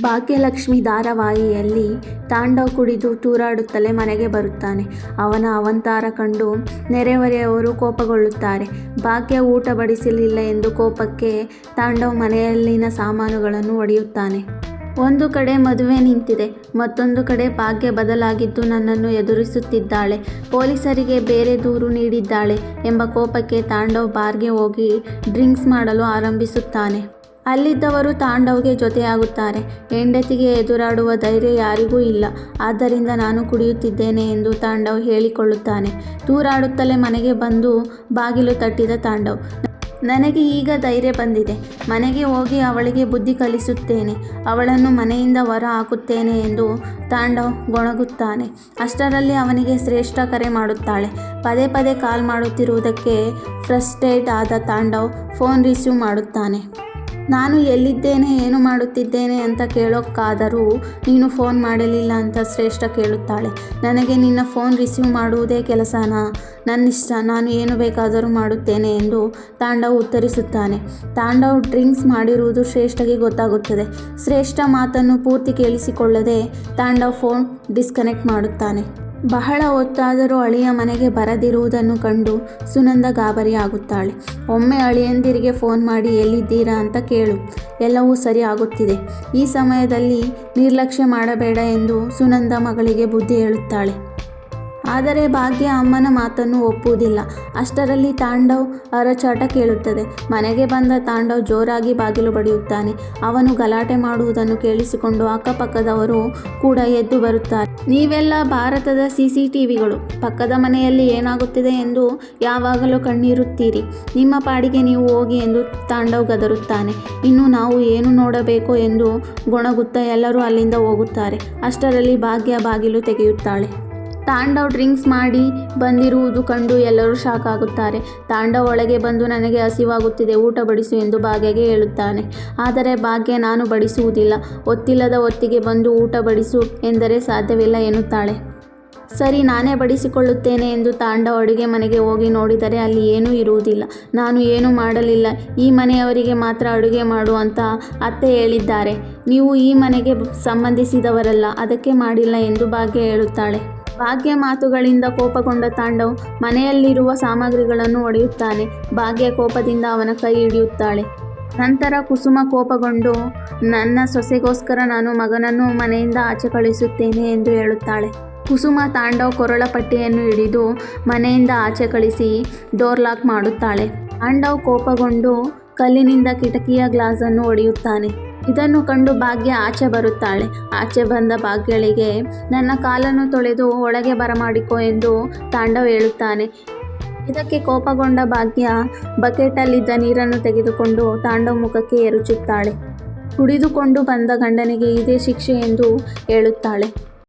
ಭಾಗ್ಯಲಕ್ಷ್ಮಿ ಧಾರಾವಾಹಿಯಲ್ಲಿ ತಾಂಡವ ಕುಡಿದು ತೂರಾಡುತ್ತಲೇ ಮನೆಗೆ ಬರುತ್ತಾನೆ. ಅವನ ಅವಂತಾರ ಕಂಡು ನೆರೆಹೊರೆಯವರು ಕೋಪಗೊಳ್ಳುತ್ತಾರೆ. ಭಾಗ್ಯ ಊಟ ಬಡಿಸಲಿಲ್ಲ ಎಂದು ಕೋಪಕ್ಕೆ ತಾಂಡವ್ ಮನೆಯಲ್ಲಿನ ಸಾಮಾನುಗಳನ್ನು ಒಡೆಯುತ್ತಾನೆ. ಒಂದು ಕಡೆ ಮದುವೆ ನಿಂತಿದೆ. ಮತ್ತೊಂದು ಕಡೆ ಭಾಗ್ಯ ಬದಲಾಗಿದ್ದು ನನ್ನನ್ನು ಎದುರಿಸುತ್ತಿದ್ದಾಳೆ. ಪೊಲೀಸರಿಗೆ ಬೇರೆ ದೂರು ನೀಡಿದ್ದಾಳೆ ಎಂಬ ಕೋಪಕ್ಕೆ ತಾಂಡವ್ ಬಾರ್ಗೆ ಹೋಗಿ ಡ್ರಿಂಕ್ಸ್ ಮಾಡಲು ಆರಂಭಿಸುತ್ತಾನೆ. ಅಲ್ಲಿದ್ದವರು ತಾಂಡವ್ಗೆ ಜೊತೆಯಾಗುತ್ತಾರೆ. ಹೆಂಡತಿಗೆ ಎದುರಾಡುವ ಧೈರ್ಯ ಯಾರಿಗೂ ಇಲ್ಲ. ಆದ್ದರಿಂದ ನಾನು ಕುಡಿಯುತ್ತಿದ್ದೇನೆ ಎಂದು ತಾಂಡವ್ ಹೇಳಿಕೊಳ್ಳುತ್ತಾನೆ. ತೂರಾಡುತ್ತಲೇ ಮನೆಗೆ ಬಂದು ಬಾಗಿಲು ತಟ್ಟಿದ ತಾಂಡವ್, ನನಗೆ ಈಗ ಧೈರ್ಯ ಬಂದಿದೆ. ಮನೆಗೆ ಹೋಗಿ ಅವಳಿಗೆ ಬುದ್ಧಿ ಕಲಿಸುತ್ತೇನೆ. ಅವಳನ್ನು ಮನೆಯಿಂದ ಹೊರ ಹಾಕುತ್ತೇನೆ ಎಂದು ತಾಂಡವ್ ಗೊಣಗುತ್ತಾನೆ. ಅಷ್ಟರಲ್ಲಿ ಅವನಿಗೆ ಶ್ರೇಷ್ಠ ಕರೆ ಮಾಡುತ್ತಾಳೆ. ಪದೇ ಪದೇ ಕಾಲ್ ಮಾಡುತ್ತಿರುವುದಕ್ಕೆ ಫ್ರಸ್ಟ್ರೇಟ್ ಆದ ತಾಂಡವ್ ಫೋನ್ ರಿಸೀವ್ ಮಾಡುತ್ತಾನೆ. ನಾನು ಎಲ್ಲಿದ್ದೇನೆ, ಏನು ಮಾಡುತ್ತಿದ್ದೇನೆ ಅಂತ ಕೇಳೋಕ್ಕಾದರೂ ನೀನು ಫೋನ್ ಮಾಡಲಿಲ್ಲ ಅಂತ ಶ್ರೇಷ್ಠ ಕೇಳುತ್ತಾಳೆ. ನನಗೆ ನಿನ್ನ ಫೋನ್ ರಿಸೀವ್ ಮಾಡುವುದೇ ಕೆಲಸನಾ? ನನ್ನಿಷ್ಟ. ನಾನು ಏನು ಬೇಕಾದರೂ ಮಾಡುತ್ತೇನೆ ಎಂದು ತಾಂಡವ್ ಉತ್ತರಿಸುತ್ತಾನೆ. ತಾಂಡವ್ ಡ್ರಿಂಕ್ಸ್ ಮಾಡಿರುವುದು ಶ್ರೇಷ್ಠಗೆ ಗೊತ್ತಾಗುತ್ತದೆ. ಶ್ರೇಷ್ಠ ಮಾತನ್ನು ಪೂರ್ತಿ ಕೇಳಿಸಿಕೊಳ್ಳದೆ ತಾಂಡವ್ ಫೋನ್ ಡಿಸ್ಕನೆಕ್ಟ್ ಮಾಡುತ್ತಾನೆ. ಬಹಳ ಹೊತ್ತಾದರೂ ಅಳಿಯ ಮನೆಗೆ ಬರದಿರುವುದನ್ನು ಕಂಡು ಸುನಂದ ಗಾಬರಿಯಾಗುತ್ತಾಳೆ. ಒಮ್ಮೆ ಅಳಿಯಂದಿರಿಗೆ ಫೋನ್ ಮಾಡಿ, ಎಲ್ಲಿದ್ದೀರಾ ಅಂತ ಕೇಳು. ಎಲ್ಲವೂ ಸರಿ ಆಗುತ್ತಿದೆ ಈ ಸಮಯದಲ್ಲಿ ನಿರ್ಲಕ್ಷ್ಯ ಮಾಡಬೇಡ ಎಂದು ಸುನಂದ ಮಗಳಿಗೆ ಬುದ್ಧಿ ಹೇಳುತ್ತಾಳೆ. ಆದರೆ ಭಾಗ್ಯ ಅಮ್ಮನ ಮಾತನ್ನು ಒಪ್ಪುವುದಿಲ್ಲ. ಅಷ್ಟರಲ್ಲಿ ತಾಂಡವ್ ಅರಚಾಟ ಕೇಳುತ್ತದೆ. ಮನೆಗೆ ಬಂದ ತಾಂಡವ್ ಜೋರಾಗಿ ಬಾಗಿಲು ಬಡಿಯುತ್ತಾನೆ. ಅವನು ಗಲಾಟೆ ಮಾಡುವುದನ್ನು ಕೇಳಿಸಿಕೊಂಡು ಅಕ್ಕಪಕ್ಕದವರು ಕೂಡ ಎದ್ದು ಬರುತ್ತಾರೆ. ನೀವೆಲ್ಲ ಭಾರತದ ಸಿಸಿಟಿವಿಗಳು. ಪಕ್ಕದ ಮನೆಯಲ್ಲಿ ಏನಾಗುತ್ತಿದೆ ಎಂದು ಯಾವಾಗಲೂ ಕಣ್ಣಿರುತ್ತೀರಿ. ನಿಮ್ಮ ಪಾಡಿಗೆ ನೀವು ಹೋಗಿ ಎಂದು ತಾಂಡವ್ ಗದರುತ್ತಾನೆ. ಇನ್ನು ನಾವು ಏನು ನೋಡಬೇಕು ಎಂದು ಗೊಣಗುತ್ತಾ ಎಲ್ಲರೂ ಅಲ್ಲಿಂದ ಹೋಗುತ್ತಾರೆ. ಅಷ್ಟರಲ್ಲಿ ಭಾಗ್ಯ ಬಾಗಿಲು ತೆಗೆಯುತ್ತಾಳೆ. ತಾಂಡವ್ ಡ್ರಿಂಕ್ಸ್ ಮಾಡಿ ಬಂದಿರುವುದು ಕಂಡು ಎಲ್ಲರೂ ಶಾಕ್ ಆಗುತ್ತಾರೆ. ತಾಂಡವ್ ಒಳಗೆ ಬಂದು ನನಗೆ ಹಸಿವಾಗುತ್ತಿದೆ, ಊಟ ಬಡಿಸು ಎಂದು ಭಾಗ್ಯಗೆ ಹೇಳುತ್ತಾನೆ. ಆದರೆ ಭಾಗ್ಯ ನಾನು ಬಡಿಸುವುದಿಲ್ಲ. ಒತ್ತಿಲ್ಲದ ಹೊತ್ತಿಗೆ ಬಂದು ಊಟ ಬಡಿಸು ಎಂದರೆ ಸಾಧ್ಯವಿಲ್ಲ ಎನ್ನುತ್ತಾಳೆ. ಸರಿ ನಾನೇ ಬಡಿಸಿಕೊಳ್ಳುತ್ತೇನೆ ಎಂದು ತಾಂಡವ್ ಅಡುಗೆ ಮನೆಗೆ ಹೋಗಿ ನೋಡಿದರೆ ಅಲ್ಲಿ ಏನೂ ಇರುವುದಿಲ್ಲ. ನಾನು ಏನೂ ಮಾಡಲಿಲ್ಲ. ಈ ಮನೆಯವರಿಗೆ ಮಾತ್ರ ಅಡುಗೆ ಮಾಡುವಂತ ಅತ್ತೆ ಹೇಳಿದ್ದಾರೆ. ನೀವು ಈ ಮನೆಗೆ ಸಂಬಂಧಿಸಿದವರಲ್ಲ. ಅದಕ್ಕೆ ಮಾಡಿಲ್ಲ ಎಂದು ಭಾಗ್ಯ ಹೇಳುತ್ತಾಳೆ. ಭಾಗ್ಯ ಮಾತುಗಳಿಂದ ಕೋಪಗೊಂಡ ತಾಂಡವ್ ಮನೆಯಲ್ಲಿರುವ ಸಾಮಗ್ರಿಗಳನ್ನು ಒಡೆಯುತ್ತಾನೆ. ಭಾಗ್ಯ ಕೋಪದಿಂದ ಅವನ ಕೈ ಹಿಡಿಯುತ್ತಾಳೆ. ನಂತರ ಕುಸುಮ ಕೋಪಗೊಂಡು, ನನ್ನ ಸೊಸೆಗೋಸ್ಕರ ನಾನು ಮಗನನ್ನು ಮನೆಯಿಂದ ಆಚೆ ಕಳಿಸುತ್ತೇನೆ ಎಂದು ಹೇಳುತ್ತಾಳೆ. ಕುಸುಮ ತಾಂಡವ್ ಕೊರಳ ಪಟ್ಟಿಯನ್ನು ಹಿಡಿದು ಮನೆಯಿಂದ ಆಚೆ ಕಳಿಸಿ ಡೋರ್ ಲಾಕ್ ಮಾಡುತ್ತಾಳೆ. ತಾಂಡವ್ ಕೋಪಗೊಂಡು ಕಲ್ಲಿನಿಂದ ಕಿಟಕಿಯ ಗ್ಲಾಸನ್ನು ಒಡೆಯುತ್ತಾನೆ. ಇದನ್ನು ಕಂಡು ಭಾಗ್ಯ ಆಚೆ ಬರುತ್ತಾಳೆ. ಆಚೆ ಬಂದ ಭಾಗ್ಯಳಿಗೆ, ನನ್ನ ಕಾಲನ್ನು ತೊಳೆದು ಒಳಗೆ ಬರಮಾಡಿಕೊ ಎಂದು ತಾಂಡವ್ ಹೇಳುತ್ತಾನೆ. ಇದಕ್ಕೆ ಕೋಪಗೊಂಡ ಭಾಗ್ಯ ಬಕೆಟಲ್ಲಿದ್ದ ನೀರನ್ನು ತೆಗೆದುಕೊಂಡು ತಾಂಡವ ಮುಖಕ್ಕೆ ಎರಚುತ್ತಾಳೆ. ಕುಡಿದುಕೊಂಡು ಬಂದ ಗಂಡನಿಗೆ ಇದೇ ಶಿಕ್ಷೆ ಎಂದು ಹೇಳುತ್ತಾಳೆ.